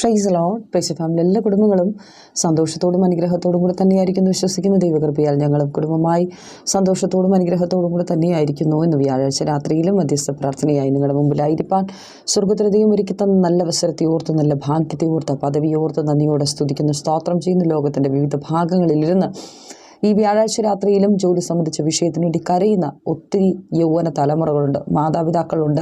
Fries load family എല്ലാ കുടുംബങ്ങളും സന്തോഷത്തോടും അനുഗ്രഹത്തോടും കൂടെ തന്നെയായിരിക്കുന്നു വിശ്വസിക്കുന്ന. ദൈവകൃപയാൽ ഞങ്ങളും കുടുംബമായി സന്തോഷത്തോടും അനുഗ്രഹത്തോടും കൂടെ തന്നെയായിരിക്കുന്നു എന്ന് വ്യാഴാഴ്ച രാത്രിയിലും മധ്യസ്ഥ പ്രാർത്ഥനയായി നിങ്ങളുടെ മുമ്പിലായിരിക്കാൻ സ്വർഗത്തിലധികം ഒരുക്കി തന്ന നല്ല അവസരത്തെ ഓർത്ത് നല്ല ഭാഗ്യത്തെ ഓർത്ത് പദവി ഓർത്ത് നന്ദിയോടെ സ്തുതിക്കുന്നു. സ്തോത്രം ചെയ്യുന്ന. ലോകത്തിന്റെ വിവിധ ഭാഗങ്ങളിലിരുന്ന് ഈ വ്യാഴാഴ്ച രാത്രിയിലും ജോലി സംബന്ധിച്ച വിഷയത്തിന് വേണ്ടി കരയുന്ന ഒത്തിരി യൗവന തലമുറകളുണ്ട്. മാതാപിതാക്കളുണ്ട്.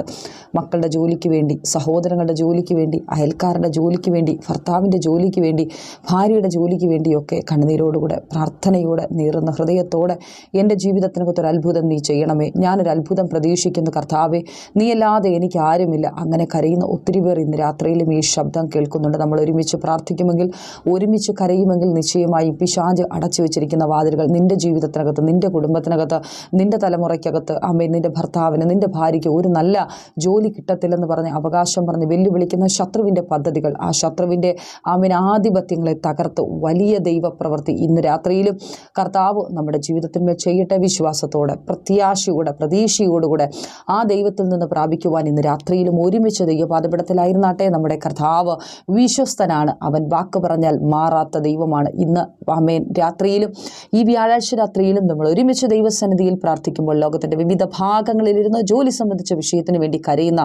മക്കളുടെ ജോലിക്ക് വേണ്ടി സഹോദരങ്ങളുടെ ജോലിക്ക് വേണ്ടി അയൽക്കാരുടെ ജോലിക്ക് വേണ്ടി ഭർത്താവിന്റെ ജോലിക്ക് വേണ്ടി ഭാര്യയുടെ ജോലിക്ക് വേണ്ടിയൊക്കെ കണ്ണുനീരോടുകൂടെ പ്രാർത്ഥനയോടെ നീറുന്ന ഹൃദയത്തോടെ എന്റെ ജീവിതത്തിനകത്ത് ഒരു അത്ഭുതം നീ ചെയ്യണമേ. ഞാനൊരു അത്ഭുതം പ്രതീക്ഷിക്കുന്നു കർത്താവെ. നീയല്ലാതെ എനിക്ക് ആരുമില്ല. അങ്ങനെ കരയുന്ന ഒത്തിരി പേർ ഇന്ന് രാത്രിയിലും ഈ ശബ്ദം കേൾക്കുന്നുണ്ട്. നമ്മൾ ഒരുമിച്ച് പ്രാർത്ഥിക്കുമെങ്കിൽ ഒരുമിച്ച് കരയുമെങ്കിൽ നിശ്ചയമായും പിശാജ് അടച്ചു വെച്ചിരിക്കുന്ന വാതിലുകൾ നിന്റെ ജീവിതത്തിനകത്ത് നിന്റെ കുടുംബത്തിനകത്ത് നിന്റെ തലമുറയ്ക്കകത്ത് അമ്മേ നിന്റെ ഭർത്താവിന് നിന്റെ ഭാര്യയ്ക്ക് ഒരു നല്ല ജോലി കിട്ടത്തില്ലെന്ന് പറഞ്ഞ് അവകാശം പറഞ്ഞ് വെല്ലുവിളിക്കുന്ന ശത്രുവിന്റെ പദ്ധതികൾ ആ ശത്രുവിന്റെ ആമിന് ആധിപത്യങ്ങളെ തകർത്ത് വലിയ ദൈവപ്രവൃത്തി ഇന്ന് രാത്രിയിലും കർത്താവ് നമ്മുടെ ജീവിതത്തിന്മേൽ ചെയ്യട്ടെ വിശ്വാസത്തോടെ പ്രത്യാശയോടെ പ്രതീക്ഷയോടുകൂടെ ആ ദൈവത്തിൽ നിന്ന് പ്രാപിക്കുവാൻ ഇന്ന് രാത്രിയിലും ഒരുമിച്ച് ദൈവപാതപിടത്തിലായിരുന്നാട്ടെ നമ്മുടെ കർത്താവ് വിശ്വസ്തനാണ്. അവൻ വാക്ക് പറഞ്ഞാൽ മാറാത്ത ദൈവമാണ്. ഇന്ന് അമ്മേൻ രാത്രിയിലും ഈ വ്യാഴാഴ്ച രാത്രിയിലും നമ്മൾ ഒരുമിച്ച് ദൈവസന്നിധിയിൽ പ്രാർത്ഥിക്കുമ്പോൾ ലോകത്തിന്റെ വിവിധ ഭാഗങ്ങളിലിരുന്ന് ജോലി സംബന്ധിച്ച വിഷയത്തിന് വേണ്ടി കരയുന്ന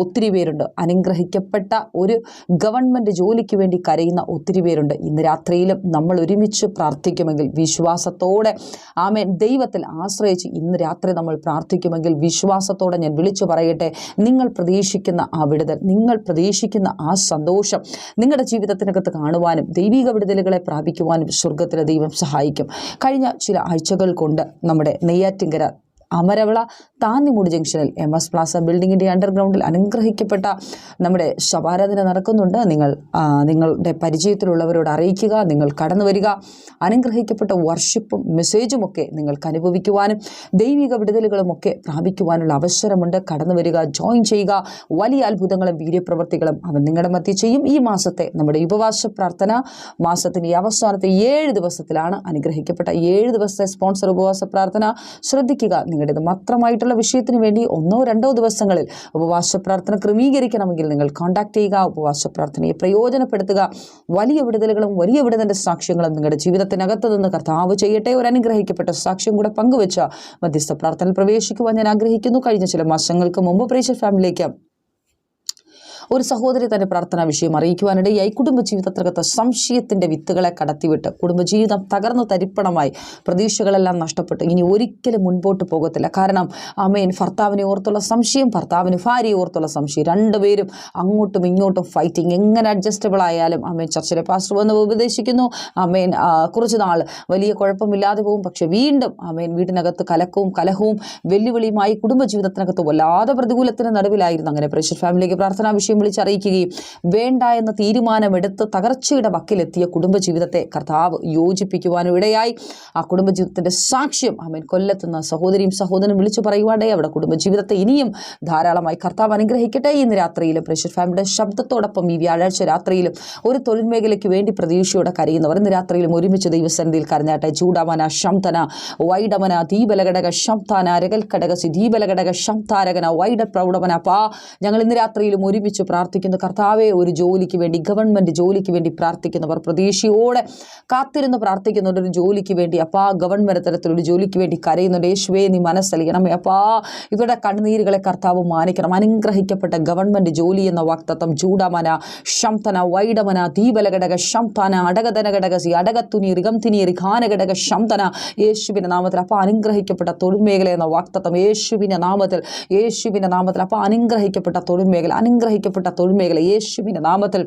ഒത്തിരി പേരുണ്ട്. അനുഗ്രഹിക്കപ്പെട്ട ഒരു ഗവൺമെന്റ് ജോലിക്ക് വേണ്ടി കരയുന്ന ഒത്തിരി പേരുണ്ട്. ഇന്ന് രാത്രിയിലും നമ്മൾ ഒരുമിച്ച് പ്രാർത്ഥിക്കുമെങ്കിൽ വിശ്വാസത്തോടെ ആമേൻ. ദൈവത്തിൽ ആശ്രയിച്ച് ഇന്ന് രാത്രി നമ്മൾ പ്രാർത്ഥിക്കുമെങ്കിൽ വിശ്വാസത്തോടെ ഞാൻ വിളിച്ചു പറയട്ടെ. നിങ്ങൾ പ്രതീക്ഷിക്കുന്ന ആ വിടുതൽ നിങ്ങൾ പ്രതീക്ഷിക്കുന്ന ആ സന്തോഷം നിങ്ങളുടെ ജീവിതത്തിനകത്ത് കാണുവാനും ദൈവിക വിടുതലുകളെ പ്രാപിക്കുവാനും സ്വർഗത്തിലെ ദൈവം സഹായിക്കും. കഴിഞ്ഞ ചില ആഴ്ചകൾ കൊണ്ട് നമ്മുടെ നെയ്യാറ്റിങ്കര അമരവിള താന്നിമൂട് ജംഗ്ഷനിൽ എം എസ് പ്ലാസ ബിൽഡിങ്ങിന്റെ അണ്ടർഗ്രൗണ്ടിൽ അനുഗ്രഹിക്കപ്പെട്ട നമ്മുടെ ശവാരാധന നടക്കുന്നുണ്ട്. നിങ്ങൾ നിങ്ങളുടെ പരിചയത്തിലുള്ളവരോട് അറിയിക്കുക നിങ്ങൾ കടന്നു വരിക. അനുഗ്രഹിക്കപ്പെട്ട വർഷിപ്പും മെസ്സേജും ഒക്കെ നിങ്ങൾക്ക് അനുഭവിക്കുവാനും ദൈവിക വിടുതലുകളും ഒക്കെ പ്രാപിക്കുവാനുള്ള അവസരമുണ്ട്. കടന്നു വരിക ജോയിൻ ചെയ്യുക. വലിയ അത്ഭുതങ്ങളും വീര്യപ്രവർത്തികളും അവൻ നിങ്ങളുടെ മധ്യ ചെയ്യും. ഈ മാസത്തെ നമ്മുടെ ഉപവാസ പ്രാർത്ഥന മാസത്തിന്റെ ഈ അവസാനത്തെ ഏഴ് ദിവസത്തിലാണ് അനുഗ്രഹിക്കപ്പെട്ട ഏഴ് ദിവസത്തെ സ്പോൺസർ ഉപവാസ പ്രാർത്ഥന. ശ്രദ്ധിക്കുക നിങ്ങളുടേത് മാത്രമായിട്ടുള്ള വിഷയത്തിന് വേണ്ടി ഒന്നോ രണ്ടോ ദിവസങ്ങളിൽ ഉപവാസ പ്രാർത്ഥന ക്രമീകരിക്കണമെങ്കിൽ നിങ്ങൾ കോൺടാക്ട് ചെയ്യുക. ഉപവാസ പ്രാർത്ഥനയെ പ്രയോജനപ്പെടുത്തുക. വലിയ വിടുതലുകളും വലിയ വിടുതലിന്റെ സാക്ഷ്യങ്ങളും നിങ്ങളുടെ ജീവിതത്തിനകത്ത് നിന്ന് കർത്താവ് ചെയ്യട്ടെ ഒരു അനുഗ്രഹിക്കപ്പെട്ട സാക്ഷ്യം കൂടെ പങ്കുവെച്ച മധ്യസ്ഥ പ്രാർത്ഥനയിൽ പ്രവേശിക്കുവാൻ ഞാൻ ആഗ്രഹിക്കുന്നു. കഴിഞ്ഞ ചില മാസങ്ങൾക്ക് മുമ്പ് പ്രേക്ഷ ഫാമിലിയിലേക്ക് ഒരു സഹോദരി തന്റെ പ്രാർത്ഥനാ വിഷയം അറിയിക്കുവാനിടയായി. കുടുംബജീവിതത്തിനകത്ത് സംശയത്തിന്റെ വിത്തുകളെ കടത്തിവിട്ട് കുടുംബജീവിതം തകർന്നു തരിപ്പണമായി പ്രതീക്ഷകളെല്ലാം നഷ്ടപ്പെട്ടു. ഇനി ഒരിക്കലും മുൻപോട്ട് പോകത്തില്ല. കാരണം അമ്മയൻ ഭർത്താവിനെ ഓർത്തുള്ള സംശയം ഭർത്താവിന് ഭാര്യയെ ഓർത്തുള്ള സംശയം രണ്ടുപേരും അങ്ങോട്ടും ഇങ്ങോട്ടും ഫൈറ്റിംഗ് എങ്ങനെ അഡ്ജസ്റ്റബിൾ ആയാലും അമ്മയൻ ചർച്ചിലെ പാസ്റ്റർ വന്ന് ഉപദേശിക്കുന്നു. അമ്മയൻ കുറച്ച് നാൾ വലിയ കുഴപ്പമില്ലാതെ പോകും. പക്ഷെ വീണ്ടും അമ്മയൻ വീടിനകത്ത് കലക്കവും കലഹവും വെല്ലുവിളിയുമായി കുടുംബജീവിതത്തിനകത്ത് വല്ലാതെ പ്രതികൂലത്തിന് നടുവിലായിരുന്നു. അങ്ങനെ പ്രേഷർ ഫാമിലിക്ക് പ്രാർത്ഥനാ വിഷയം വിളിച്ചറിയിക്കുകയും വേണ്ട എന്ന തീരുമാനമെടുത്ത് തകർച്ചയുടെ വക്കിലെത്തിയ കുടുംബജീവിതത്തെ കർത്താവ് യോജിപ്പിക്കുവാനും ഇടയായി. ആ കുടുംബജീവിതത്തിന്റെ സാക്ഷ്യം അമ്മൻ കൊല്ലത്തുന്ന സഹോദരിയും സഹോദരനും വിളിച്ചു പറയുവാണ്ടേ. അവിടെ കുടുംബജീവിതത്തെ ഇനിയും ധാരാളമായി കർത്താവ് അനുഗ്രഹിക്കട്ടെ. ഇന്ന് രാത്രിയിലും പ്രഷർ ഫാമിലിയുടെ ശബ്ദത്തോടൊപ്പം ഈ വ്യാഴാഴ്ച രാത്രിയിലും ഒരു തൊഴിൽ മേഖലയ്ക്ക് വേണ്ടി പ്രതീക്ഷയോടെ കരയുന്നവർ ഇന്ന് രാത്രിയിലും ഒരുമിച്ച് ദൈവസന്നിധിയിൽ കരഞ്ഞാട്ടെ. ചൂടമന ശംതന വൈഡമന ദീപലഘടക ശംതാന രകൽഘടകസി ദീപലഘടക ശംതാരകന വൈഡ പ്രൗഢമന പാ. ഞങ്ങൾ ഇന്ന് രാത്രിയിലും ഒരുമിച്ച് പ്രാർത്ഥിക്കുന്നു കർത്താവെ ഒരു ജോലിക്ക് വേണ്ടി ഗവൺമെന്റ് ജോലിക്ക് വേണ്ടി പ്രാർത്ഥിക്കുന്നവർ പ്രതീക്ഷയോടെ കാത്തിരുന്ന് പ്രാർത്ഥിക്കുന്നുണ്ട് ഒരു ജോലിക്ക് വേണ്ടി അപ്പാ ഗവൺമെന്റ് തരത്തിലൊരു ജോലിക്ക് വേണ്ടി കരയുന്നുണ്ട്. യേശുവേ നീ മനസ്സലിയണമേ അപ്പാ. ഇവരുടെ കണ്ണുനീരുകളെ കർത്താവ് മാനിക്കണം. അനുഗ്രഹിക്കപ്പെട്ട ഗവൺമെന്റ് ജോലി എന്ന വാക്തത്വം ചൂടമന ശംതന വൈഡമന ദീപലഘടക ശംതന അടകധനഘടകസി അടകത്തുനി റിഗംതിനി റിഖാനഘടക ശംതന. യേശുവിന്റെ നാമത്തിൽ അപ്പോൾ അനുഗ്രഹിക്കപ്പെട്ട തൊഴിൽ മേഖല എന്ന വാക്തത്വം യേശുവിന്റെ നാമത്തിൽ യേശുവിന്റെ നാമത്തിൽ അപ്പോൾ അനുഗ്രഹിക്കപ്പെട്ട തൊഴിൽ മേഖല അനുഗ്രഹിക്കപ്പെട്ട തൊഴിൽ മേഖല യേശുവിന്റെ നാമത്തിൽ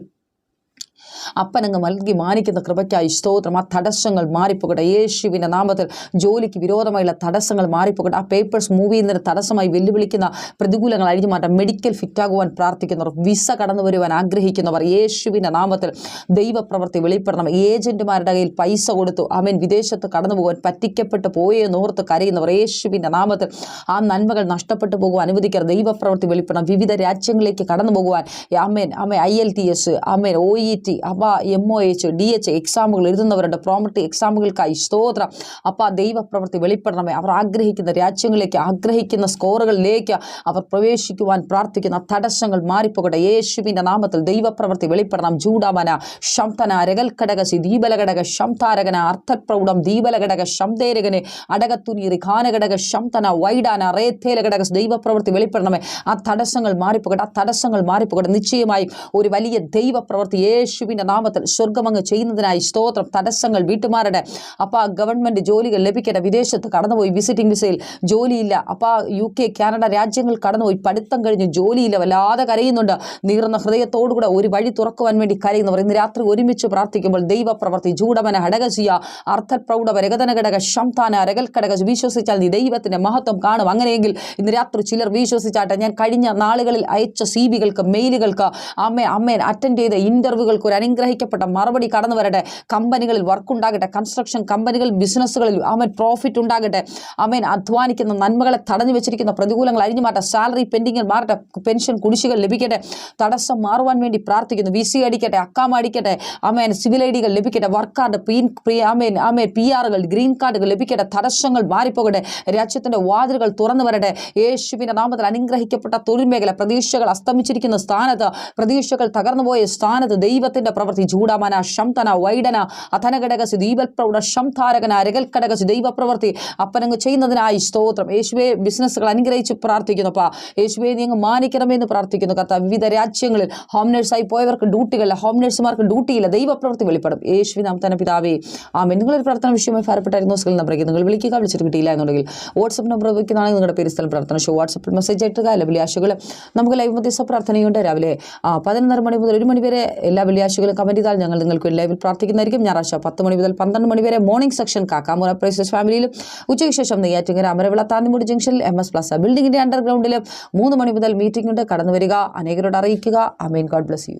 അപ്പനങ്ങ് നൽകി മാനിക്കുന്ന കൃപയ്ക്കായി സ്തോത്രം. ആ തടസ്സങ്ങൾ മാറിപ്പോകട്ടെ. യേശുവിന്റെ നാമത്തിൽ ജോലിക്ക് വിരോധമായുള്ള തടസ്സങ്ങൾ മാറിപ്പോകട്ടെ. ആ പേപ്പേഴ്സ് മൂവ് ചെയ്യുന്നതിന് തടസ്സമായി വെല്ലുവിളിക്കുന്ന പ്രതികൂലങ്ങൾ അഴിഞ്ഞു മാറ്റാം മെഡിക്കൽ ഫിറ്റാകുവാൻ പ്രാർത്ഥിക്കുന്നവർ വിസ കടന്നു വരുവാൻ ആഗ്രഹിക്കുന്നവർ യേശുവിന്റെ നാമത്തിൽ ദൈവപ്രവൃത്തി വെളിപ്പെടണം. ഏജന്റുമാരുടെ കയ്യിൽ പൈസ കൊടുത്തു. അവൻ വിദേശത്ത് കടന്നു പോകാൻ പറ്റിക്കപ്പെട്ട് പോയെന്ന് ഓർത്ത് കരയുന്നവർ യേശുവിന്റെ നാമത്തിൽ ആ നന്മകൾ നഷ്ടപ്പെട്ടു പോകുവാൻ അനുവദിക്കാറ് ദൈവപ്രവൃത്തി വെളിപ്പെടണം. വിവിധ രാജ്യങ്ങളിലേക്ക് കടന്നു പോകുവാൻ. അമ്മേൻ അമ്മ I L T S അമ്മേൻ O E T അപ്പ M O H D H എക്സാമുകൾ എഴുതുന്നവരുടെ പ്രോമർട്ടി എക്സാമുകൾക്കായി സ്തോത്രം. അപ്പ ദൈവപ്രവൃത്തി വെളിപ്പെടണമേ. അവർ ആഗ്രഹിക്കുന്ന രാജ്യങ്ങളിലേക്ക് ആഗ്രഹിക്കുന്ന സ്കോറുകളിലേക്ക് അവർ പ്രവേശിക്കുവാൻ പ്രാർത്ഥിക്കുന്ന തടസ്സങ്ങൾ മാറിപ്പോകട്ടെ. യേശുവിന്റെ നാമത്തിൽ ദൈവപ്രവൃത്തി വെളിപ്പെടണം. ജൂഡാമന ശംതന രകൽക്കടകസി ദീപലഘടക ശംതാരകന അർത്ഥപ്രൗഢം ദീപലഘടക ശംതേരകനെ അടകത്തുനീറി ഖാനഘടക ശംതന വൈഡാന റേത്തേലഘടക ദൈവപ്രവൃത്തി വെളിപ്പെടണമേ. ആ തടസ്സങ്ങൾ മാറിപ്പോകട്ടെ. ആ തടസ്സങ്ങൾ മാറിപ്പോകട്ടെ. നിശ്ചയമായും ഒരു വലിയ ദൈവപ്രവൃത്തി യേശുവിന്റെ നാമത്തിൽ സ്വർഗമങ്ങ് ചെയ്യുന്നതിനായി സ്തോത്രം തടസ്സങ്ങൾ വീട്ടുമാരുടെ. അപ്പാ ഗവൺമെന്റ് ജോലികൾ ലഭിക്കട്ടെ. വിദേശത്ത് കടന്നുപോയി വിസിറ്റിംഗ് വിസയിൽ ജോലിയില്ല. അപ്പാ യു കെ കാനഡ രാജ്യങ്ങൾ കടന്നുപോയി പഠിത്തം കഴിഞ്ഞ് ജോലിയില്ല. വല്ലാതെ കരയുന്നുണ്ട്. നീർന്ന ഹൃദയത്തോടുകൂടെ ഒരു വഴി തുറക്കുവാൻ വേണ്ടി കരയുന്നവർ ഇന്ന് രാത്രി ഒരുമിച്ച് പ്രാർത്ഥിക്കുമ്പോൾ ദൈവപ്രവർത്തി ജൂഡമന ഹടകസിയ അർത്ഥപ്രൗഢ രഗതന ഘടക ശംതാന അരകൽ ഘടക വിശ്വസിച്ചാൽ നീ ദൈവത്തിന്റെ മഹത്വം കാണും. അങ്ങനെയെങ്കിൽ ഇന്ന് രാത്രി ചിലർ വിശ്വസിച്ചാട്ടെ ഞാൻ കഴിഞ്ഞ നാളുകളിൽ അയച്ച സി ബികൾക്ക് മെയിലുകൾക്ക് അമ്മ അമ്മേൻ അറ്റൻഡ് ചെയ്ത ഇന്റർവ്യൂകൾക്ക് ഒരു അനുഗ്രഹിക്കപ്പെട്ട മറുപടി കടന്നു വരട്ടെ. കമ്പനികളിൽ വർക്ക് ഉണ്ടാകട്ടെ. കൺസ്ട്രക്ഷൻ കമ്പനികൾ ബിസിനസ്സുകളിൽ അവൻ പ്രോഫിറ്റ് ഉണ്ടാകട്ടെ. അവൻ അധ്വാനിക്കുന്ന നന്മകളെ തടഞ്ഞു വെച്ചിരിക്കുന്ന പ്രതികൂലങ്ങൾ അഴിഞ്ഞു മാറ്റം സാലറി പെൻഡിങ്ങിൽ മാറട്ടെ. പെൻഷൻ കുടിശ്ശികൾ ലഭിക്കട്ടെ. തടസ്സം മാറുവാൻ വേണ്ടി പ്രാർത്ഥിക്കുന്നു. വി സി അടിക്കട്ടെ. അക്കാമ അടിക്കട്ടെ. അമേൻ സിവിൽ ഐ ഡികൾ ലഭിക്കട്ടെ. Work card P amen amen P ആറുകൾ green കാർഡുകൾ ലഭിക്കട്ടെ. തടസ്സങ്ങൾ മാറിപ്പോകട്ടെ. രാജ്യത്തിന്റെ വാതിലുകൾ തുറന്നു വരട്ടെ. യേശുവിന്റെ നാമത്തിൽ അനുഗ്രഹിക്കപ്പെട്ട തൊഴിൽ മേഖല പ്രതീക്ഷകൾ അസ്തമിച്ചിരിക്കുന്ന സ്ഥാനത്ത് പ്രതീക്ഷകൾ തകർന്നുപോയ സ്ഥാനത്ത് ദൈവത്തിന്റെ പ്രവൃത്തി ചൂടാമന ശംതന വൈഡന അധനഘടകസി ദീപൽപ്രൗഢ ശംധാരകന സുദൈവ പ്രവൃത്തി അപ്പനങ്ങ് ചെയ്യുന്നതിനായി സ്തോത്രം. യേശുവെ ബിസിനസ്സുകൾ അനുഗ്രഹിച്ച് പ്രാർത്ഥിക്കുന്നു അപ്പ യേശുവെ നീ അങ്ങ് മാനിക്കണമെന്ന് പ്രാർത്ഥിക്കുന്നു. കർത്താവ് വിവിധ രാജ്യങ്ങളിൽ ഹോം നഴ്സായി പോയവർക്ക് ഡ്യൂട്ടികളില്ല ഹോം നഴ്സുമാർക്ക് ഡ്യൂട്ടിയില്ല. ദൈവപ്രവൃത്തി വെളിപ്പെടും. യേശുവി നാം തന്നെ പിതാവേ. ആമേ നിങ്ങളൊരു പ്രാർത്ഥന വിഷയമായി ഭാരപ്പെട്ടായിരുന്നു സ്കിൽ നമ്പറേക്ക് നിങ്ങൾ വിളിക്കുക. വിളിച്ചിട്ട് കിട്ടിയില്ല എന്നുണ്ടെങ്കിൽ വാട്സപ്പ് നമ്പർ ഉപയോഗിക്കുന്നതാണെങ്കിൽ നിങ്ങളുടെ പേര് സ്ഥലം പ്രാർത്ഥന ഷോ വാട്സപ്പിൽ മെസ്സേജ് ആയിട്ട് എല്ലാ വെള്ളിയാഴ്ചകൾ നമുക്ക് ലൈവ് മധ്യസ്ഥ പ്രാർത്ഥനയുണ്ട്. രാവിലെ ആ പതിനൊന്നര മണി മുതൽ ഒരു മണി വരെ എല്ലാ വെള്ളിയാഴ്ചകളും കമന്റ് ചെയ്താൽ ഞങ്ങൾ നിങ്ങൾക്ക് ലൈവിൽ പ്രാർത്ഥിക്കുന്നതായിരിക്കും. ഞായറാഴ്ച പത്ത് മണി മുതൽ പന്ത്രണ്ട് മണി വരെ മോർണിംഗ് സെക്ഷൻ കാക്കാമൂര പ്രൈസസ് ഫാമിലിയിലും ഉച്ചയ്ക്ക് ശേഷം നെയ്യാറ്റിങ്ങര അമരവിള താന്നിമൂടി ജംഗ്ഷനിൽ എം എസ് പ്ലസ് ബിൽഡിംഗിന്റെ അണ്ടർഗ്രൗണ്ടിലും മൂന്ന് മണി മുതൽ മീറ്റിംഗ് ഉണ്ട്. കടന്നു വരിക അനേകരോട് അറിയിക്കുക. Amen God bless you